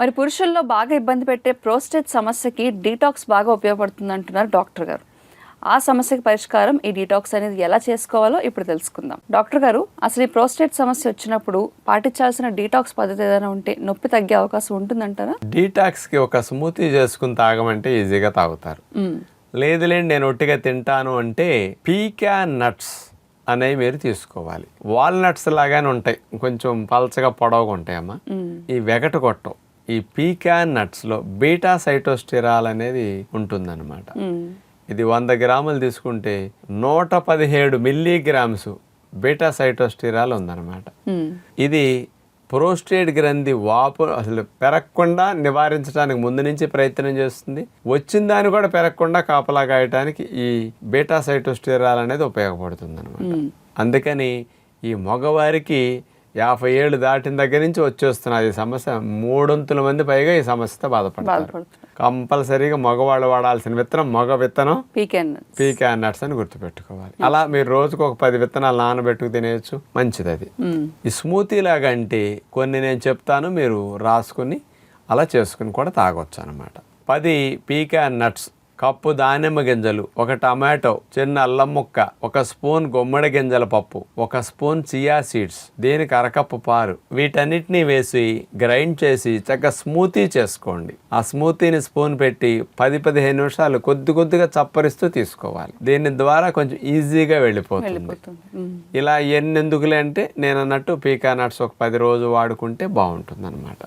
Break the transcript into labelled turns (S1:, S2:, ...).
S1: మరి పురుషుల్లో బాగా ఇబ్బంది పెట్టే ప్రోస్టేట్ సమస్యకి డీటాక్స్ బాగా ఉపయోగపడుతుంది అంటున్నారు డాక్టర్ గారు. ఆ సమస్యకి పరిష్కారం ఈ డీటాక్స్ అనేది ఎలా చేసుకోవాలో ఇప్పుడు తెలుసుకుందాం. డాక్టర్ గారు అసలు ఈ ప్రోస్టేట్ సమస్య వచ్చినప్పుడు పాటించాల్సిన డీటాక్స్ పద్ధతి ఏదైనా ఉంటే నొప్పి తగ్గే అవకాశం ఉంటుందంటారా?
S2: డీటాక్స్కి ఒక స్మూతీ చేసుకుని తాగమంటే ఈజీగా తాగుతారు. లేదులేండి నేను ఒట్టిగా తింటాను అంటే పీకా నట్స్ అనేవి మీరు తీసుకోవాలి. వాల్నట్స్ లాగానే ఉంటాయి. కొంచెం పలచగా పొడవుగా ఉంటాయి అమ్మా ఈ వెగట కొట్టం ఈ పీకా నట్స్లో బీటా సైటోస్టిరాల్ అనేది ఉంటుందన్నమాట. ఇది వంద గ్రాములు తీసుకుంటే నూట పదిహేడు మిల్లీగ్రామ్స్ బీటా సైటోస్టిరాల్ ఉందన్నమాట. ఇది ప్రోస్టేట్ గ్రంథి వాపు అసలు పెరగకుండా నివారించడానికి ముందు నుంచి ప్రయత్నం చేస్తుంది. వచ్చిన దాన్ని కూడా పెరగకుండా కాపలా కాయటానికి ఈ బీటా సైటోస్టిరాల్ అనేది ఉపయోగపడుతుంది అనమాట అందుకని ఈ మగవారికి యాభై ఏళ్ళు దాటిన దగ్గర నుంచి వచ్చేస్తున్నది ఈ సమస్య. మూడొంతుల మంది పైగా ఈ సమస్యతో బాధపడతారు. కంపల్సరీగా మగవాళ్ళు వాడాల్సిన విత్తనం మగ విత్తనం
S1: పీకెన్
S2: పీకా నట్స్ అని గుర్తుపెట్టుకోవాలి. అలా మీరు రోజుకు ఒక పది విత్తనాలు నానబెట్టుకు తినేయచ్చు. మంచిది అది. ఈ స్మూతీ లాగా అంటే కొన్ని నేను చెప్తాను మీరు రాసుకుని అలా చేసుకుని కూడా తాగొచ్చు అనమాట పది పీకా నట్స్ కప్పు దానిమ్మ గింజలు ఒక టమాటో చిన్న అల్లం ముక్క ఒక స్పూన్ గుమ్మడి గింజల పప్పు ఒక స్పూన్ చియా సీడ్స్ దీనికి అరకప్పు పారు. వీటన్నిటిని వేసి గ్రైండ్ చేసి చక్కగా స్మూతీ చేసుకోండి. ఆ స్మూతీని స్పూన్ పెట్టి పది పదిహేను నిమిషాలు కొద్ది కొద్దిగా చప్పరిస్తూ తీసుకోవాలి. దీని ద్వారా కొంచెం ఈజీగా వెళ్ళిపోతుంది. ఇలా ఎన్ని ఎందుకులే అంటే నేను అన్నట్టు పీకా నట్స్ ఒక పది రోజు వాడుకుంటే బాగుంటుంది అనమాట.